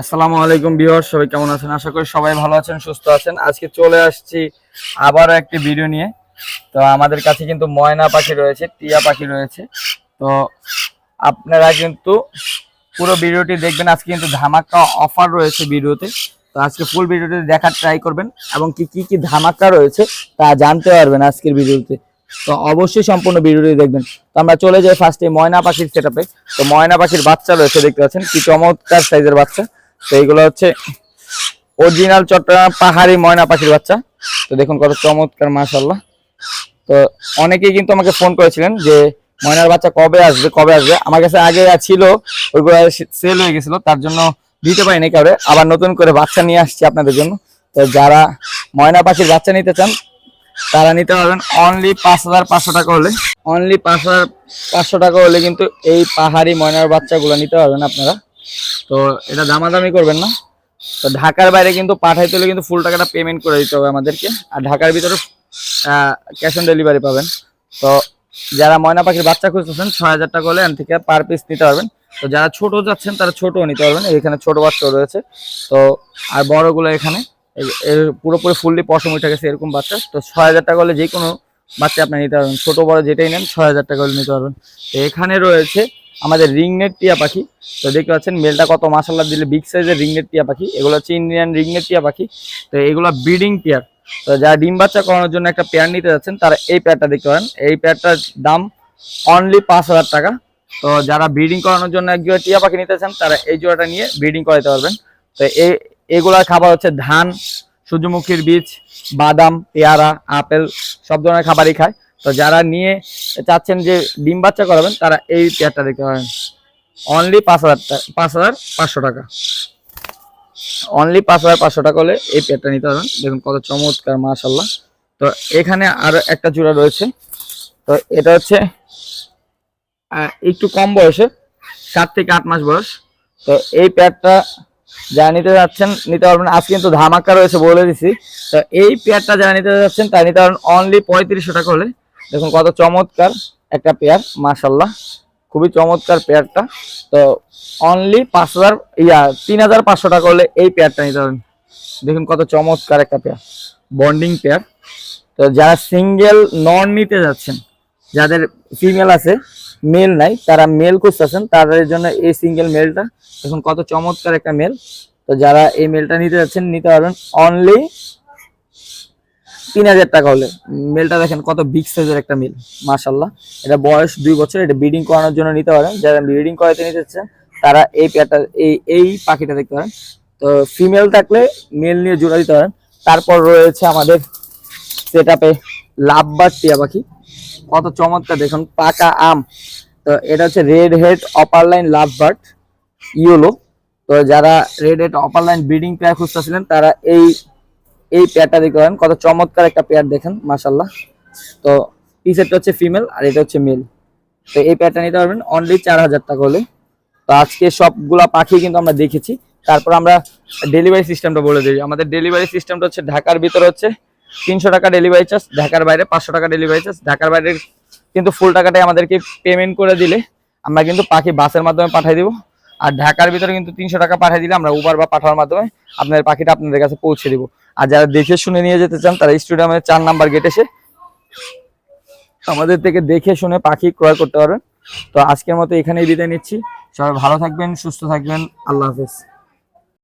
আসসালামু আলাইকুম বিহার সবাই কেমন আছেন? আশা করি সবাই ভালো আছেন, সুস্থ আছেন। আজকে চলে আসছি আবারও একটি ভিডিও নিয়ে। তো আমাদের কাছে কিন্তু ময়না পাখি রয়েছে, টিয়া পাখি রয়েছে। তো আপনারা কিন্তু পুরো ভিডিওটি দেখবেন। আজকে কিন্তু ধামাকা অফার রয়েছে ভিডিওতে। তো আজকে ফুল ভিডিওটি দেখার ট্রাই করবেন এবং কি কি কি ধামাকা রয়েছে তা জানতে পারবেন আজকের ভিডিওতে। তো অবশ্যই সম্পূর্ণ ভিডিওটি দেখবেন। তো আমরা চলে যাই ফার্স্টে ময়না পাখির সেটআপে তো ময়না পাখির বাচ্চা রয়েছে, দেখতে পাচ্ছেন। কি চমৎকার সাইজের বাচ্চা। তো এইগুলো হচ্ছে অরিজিনাল চট্টগ্রাম পাহাড়ি ময়না পাখির বাচ্চা। তো দেখুন কত চমৎকার মাশাল্লাহ তো অনেকেই কিন্তু আমাকে ফোন করেছিলেন যে, ময়নার বাচ্চা কবে আসবে কবে আসবে? আমার কাছে আগে ছিল, ওইগুলো সেল হয়ে গেছিল, তার জন্য দিতে পারিনি কাউরে। আবার নতুন করে বাচ্চা নিয়ে আসছি আপনাদের জন্য। তো যারা ময়না পাখির বাচ্চা নিতে চান, তারা নিতে পারবেন অনলি পাঁচ হাজার পাঁচশো টাকা হলে। অনলি পাঁচ হাজার পাঁচশো টাকা হলে কিন্তু এই পাহাড়ি ময়নার বাচ্চাগুলো নিতে পারবেন আপনারা। তো এটা দামাদামি করবেন না। তো ঢাকার বাইরে কিন্তু পাঠাইতে হলে কিন্তু ফুল টাকাটা পেমেন্ট করে দিতে হবে আমাদেরকে। আর ঢাকার ভিতরে ক্যাশ অন ডেলিভারি পাবেন। তো যারা ময়না পাখির বাচ্চা খুঁজতেছেন, ছয় হাজার টাকা হলে এখান থেকে পার পিস নিতে পারবেন। তো যারা ছোট যাচ্ছেন, তারা ছোটও নিতে পারবেন। এখানে ছোট বাচ্চাও রয়েছে। তো আর বড়গুলো এখানে পুরোপুরি ফুললি পশম উঠে গেছে এরকম বাচ্চা। তো ছয় হাজার টাকা হলে যে কোনো বাচ্চা আপনি নিতে পারবেন। ছোট বড় যেটাই নেন, ছয় হাজার টাকা নিতে পারবেন। তো এখানে রয়েছে আমাদের রিংনেট টিয়া পাখি। তো দেখতে পাচ্ছেন, মেলটা কত মাসাল্লাহ দিলে বিগ সাইজের রিংনেট টিয়া পাখি। এগুলো হচ্ছে ইন্ডিয়ান রিংনেট টিয়া পাখি। তো এগুলো ব্রিডিং পেয়ার তো যারা ডিম বাচ্চা করানোর জন্য একটা পেয়ার নিতে যাচ্ছেন, তারা এই পেয়ারটা দেখতে পারেন। এই পেয়ারটার দাম অনলি পাঁচ হাজার টাকা। তো যারা ব্রিডিং করানোর জন্য এক জোড়া টিয়া পাখি নিতে চান, তারা এই জোড়াটা নিয়ে ব্রিডিং করাতে পারবেন। তো এই এগুলার খাবার হচ্ছে ধান সূর্যমুখীর বীজ, বাদাম, পেয়ারা, আপেল, সব ধরনের খাবারই খায়। তো যারা নিয়ে চাচ্ছেন যে ডিম বাচ্চা করাবেন, তারা এই পেয়ারটা দেখতে পারেন অনলি পাঁচ হাজার পাঁচ হাজার পাঁচশো টাকা। অনলি পাঁচ হাজার পাঁচশো টাকা হলে এই পেয়ারটা নিতে পারবেন। দেখুন কত চমৎকার মাশাল্লাহ তো এখানে আরও একটা জোড়া রয়েছে। তো এটা হচ্ছে একটু কম বয়সে সাত থেকে আট মাস বয়স। তো এই পেয়ারটা যারা নিতে যাচ্ছেন, নিতে পারবেন। আজ কিন্তু ধামাকা রয়েছে বলে দিছি। তো এই পেয়ারটা যারা নিতে যাচ্ছেন, তারা নিতে পারবেন অনলি পঁয়ত্রিশশো টাকা হলে। দেখুন কত চমৎকার একটা পেয়ার মাশাল্লাহ খুবই চমৎকার পেয়ারটা। তো অনলি পাঁচ হাজার, ইয়া, তিন হাজার পাঁচশো টাকা হলে এই পেয়ারটা নিতে পারবেন দেখুন কত চমৎকার একটা পেয়ার। Bonding pair. তো যারা সিঙ্গেল, নন নিতে যাচ্ছেন, যাদের ফিমেল আছে মেল নাই, তারা মেল খুঁজতেছেন, তাদের জন্য এই সিঙ্গেল মেলটা এখন কত চমৎকার একটা মেল তো যারা এই মেলটা নিতে যাচ্ছেন, নিতে পারবেন অনলি তিন হাজার টাকা হলে। মেলটা দেখেন কত বিগ সাইজের একটা মেল মাশাল্লাহ এটা বয়স দুই বছর, এটা ব্রিডিং করানোর জন্য নিতে পারেন। যারা ব্রিডিং করাতে নিতে চাচ্ছেন তারা এই পেয়ারটা এই এই পাখিটা দেখতে পারেন। তো ফিমেল থাকলে মেল নিয়ে জোড়া দিতে পারেন। তারপর রয়েছে আমাদের সেট আপে লাভবার টিয়া পাখি। কত চমৎকার, দেখুন, পাকা আম। তো এটা হচ্ছে red head opaline love bird yellow. তো যারা red head opaline breeding pair খুঁজতেছিলেন, তারা এই এই পেয়ারটা দেখতে পারেন কত চমৎকার একটা পেয়ার দেখেন মাশাল্লাহ তো পিসেরটা হচ্ছে ফিমেল আর এটা হচ্ছে মেল তো এই পেয়ারটা নিতে পারবেন অনলি চার হাজার টাকা হলে। তো আজকে সবগুলা পাখি কিন্তু আমরা দেখেছি। তারপর আমরা ডেলিভারি সিস্টেমটা বলে দিই। আমাদের ডেলিভারি সিস্টেমটা হচ্ছে ঢাকার ভিতরে হচ্ছে তিনশো টাকা ডেলিভারি চার্জ ঢাকার বাইরে পাঁচশো টাকা ডেলিভারি চার্জ ঢাকার বাইরে কিন্তু ফুল টাকাটাই আমাদেরকে পেমেন্ট করে দিলে আমরা কিন্তু পাখি বাসের মাধ্যমে পাঠিয়ে দিব। আর ঢাকার ভিতরে কিন্তু তিনশো টাকা পাঠিয়ে দিলে আমরা উবার বা পাঠানোর মাধ্যমে আপনাদের পাখিটা আপনাদের কাছে পৌঁছে দিব। আর যারা দেখে শুনে নিয়ে যেতে চান, তারা স্টেডিয়ামের চার নাম্বার গেট এসে আমাদের থেকে দেখে শুনে পাখি ক্রয় করতে পারবেন। তো আজকের মতো এখানেই বিদায় নিচ্ছি। সবাই ভালো থাকবেন, সুস্থ থাকবেন। আল্লাহ হাফেজ।